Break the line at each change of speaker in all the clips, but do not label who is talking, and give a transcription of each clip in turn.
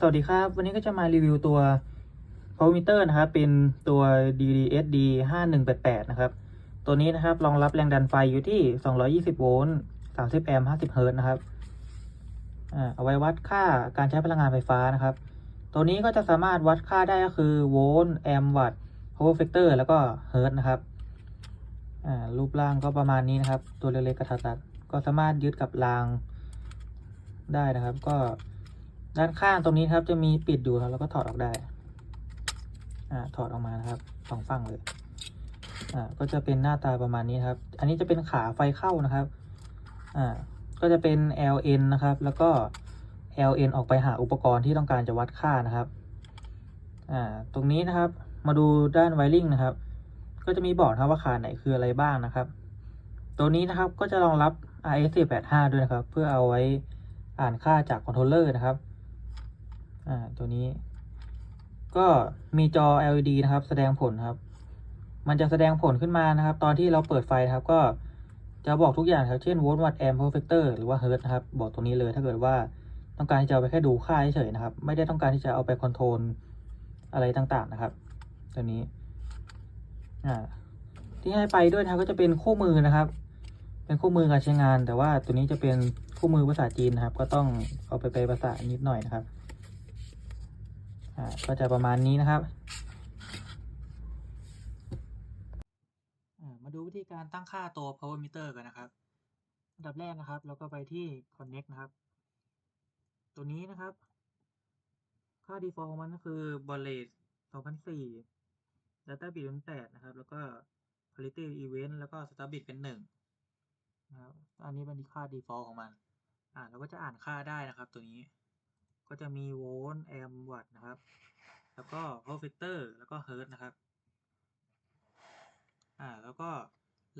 สวัสดีครับ วันนี้ก็จะมารีวิวตัว power meter นะครับเป็นตัว DDSD 5188 นะครับ ตัวนี้นะครับรองรับแรงดันไฟอยู่ที่ 220 โวลต์30แอมป์50เฮิร์ตนะครับเอาไว้วัดค่าการใช้พลังงานไฟฟ้านะครับ ตัวนี้ก็จะสามารถวัดค่าได้ก็คือโวลต์แอมป์วัตต์ power factor แล้วก็เฮิร์ตนะครับรูปร่างก็ประมาณนี้นะครับ ตัวเล็กๆกระทัดรัดก็สามารถยึดกับรางได้นะครับ ก็ ด้านข้างตรงนี้ครับจะมีปิดอยู่ครับแล้วก็ถอดออกได้อ่าถอดออกมานะครับสองฝั่งเลยอ่าก็จะเป็นหน้าตาประมาณนี้ครับ อันนี้จะเป็นขาไฟเข้านะครับอ่าก็จะเป็น LN นะครับ แล้วก็ LN ออกไปหาอุปกรณ์ที่ต้องการจะวัดค่านะครับอ่าตรงนี้นะครับมาดูด้านไวริงนะครับ ก็จะมีบอกนะครับว่าขาไหนคืออะไรบ้างนะครับ ตัวนี้นะครับก็จะรองรับ RS485 ด้วยนะครับ เพื่อเอาไว้อ่านค่าจากคอนโทรลเลอร์นะครับ อ่าตัวนี้ ก็มีจอ LED นะครับ แสดงผลครับ มันจะแสดงผลขึ้นมานะครับ ตอนที่เราเปิดไฟครับ ก็จะบอกทุกอย่างครับ เช่นโวลต์วัตต์แอมป์เพอร์เฟกเตอร์หรือว่าเฮิร์ตนะครับ บอกตรงนี้เลย ถ้าเกิดว่าต้องการที่จะเอาไปแค่ดูค่าเฉยๆนะครับ ไม่ได้ต้องการที่จะเอาไปคอนโทรลอะไรต่างๆนะครับ ตัวนี้ อ่า ที่ให้ไปด้วยนะครับก็จะเป็นคู่มือนะครับ เป็นคู่มือการใช้งาน แต่ว่าตัวนี้จะเป็นคู่มือภาษาจีนนะครับ ก็ต้องเอาไปไปลภาษานิดหน่อยนะครับ ก็จะประมาณนี้นะครับ มาดูวิธีการตั้งค่าตัว power meter กันนะครับ อันดับแรกนะครับ เราก็ไปที่ connect นะครับ ตัวนี้นะครับ ค่า default ของมันก็คือ baud rate 2004 data bit เป็น8นะครับ แล้วก็ parity event แล้วก็ start bit เป็น1นะครับ อันนี้เป็นค่า default ของมัน อ่าเราก็จะอ่านค่าได้นะครับตัวนี้ ก็จะมีโวลต์แอมป์วัตต์นะครับ แล้วก็ power factor แล้วก็เฮิร์ตนะครับ อ่า แล้วก็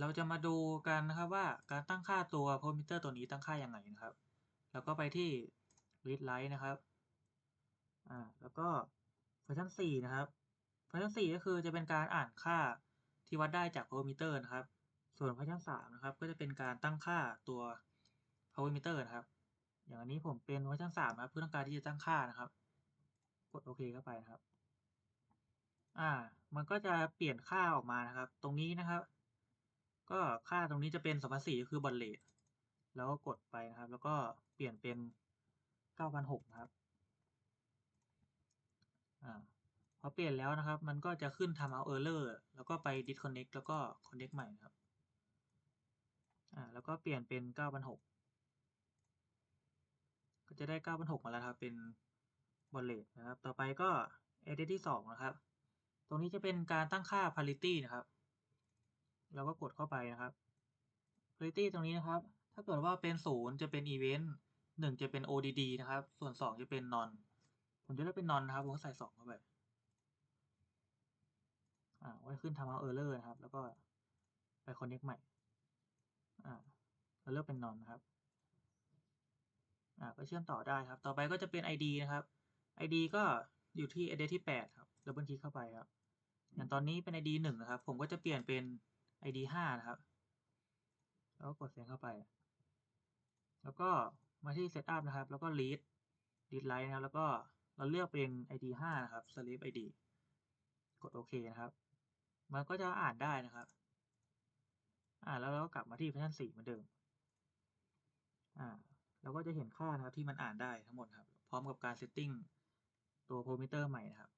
เราจะมาดูกันนะครับว่าการตั้งค่าตัว power meter ตัวนี้ตั้งค่ายังไงนะครับ แล้วก็ไปที่ read line นะครับ อ่า แล้วก็ฟังก์ชัน4นะครับฟังก์ชัน4ก็คือจะเป็นการอ่านค่าที่วัดได้จาก power meter นะครับ ส่วนฟังก์ชัน3นะครับ ก็จะเป็นการตั้งค่าตัว power meter นะครับ อย่างอันนี้ผมเป็นเวอร์ชัน3นะครับเพื่อต้องการที่จะตั้งค่านะครับ กดโอเคเข้าไปนะครับ อ่า มันก็จะเปลี่ยนค่าออกมานะครับ ตรงนี้นะครับ ก็ค่าตรงนี้จะเป็น2004ก็คือบอลเลทแล้วก็กดไปนะครับ แล้วก็เปลี่ยนเป็น9,006นะครับ อ่าพอเปลี่ยนแล้วนะครับ มันก็จะขึ้น timeout error แล้วก็ไป disconnect แล้วก็ connect ใหม่นะครับ อ่า แล้วก็เปลี่ยนเป็น9,006ก็ ก็จะได้9,006มาแล้วครับ เป็นบอลเลทนะครับ ต่อไปก็ edit ที่ 2 นะครับ ตรงนี้จะเป็นการตั้งค่า parity นะครับ เราก็กดเข้าไปนะครับ parity ตรงนี้นะครับ ถ้าเกิดว่าเป็น 0 จะเป็น event 1 จะเป็น ODD นะครับ ส่วน 2 จะเป็น non ผมจะเลือกเป็น non นะครับ ผมก็ใส่ 2 เข้าไป อ่าไว้ขึ้น timeout error นะครับ แล้วก็ไป connect ใหม่ อ่าเราเลือกเป็น non นะครับ อ่าก็เชื่อมต่อได้ครับ ต่อไปก็จะเป็น ID นะครับ ID ก็อยู่ที่ address ที่ 8 ครับดับเบิลคลิกเข้าไปครับอย่างตอนนี้เป็น ID 1นะครับ ผมก็จะเปลี่ยนเป็น ID 5นะครับ แล้วก็กดเสียงเข้าไป แล้วก็มาที่ setup นะครับ แล้วก็ read read line นะครับ แล้วก็เราเลือกเป็น ID 5นะครับ slave ID กดโอเคนะครับ มันก็จะอ่านได้นะครับ อ่าแล้วเราก็กลับมาที่ version 4เหมือนเดิม อ่า เราก็จะเห็นค่านะครับที่มันอ่านได้ทั้งหมดครับ พร้อมกับการเซตติ้งตัวพารามิเตอร์ใหม่นะครับ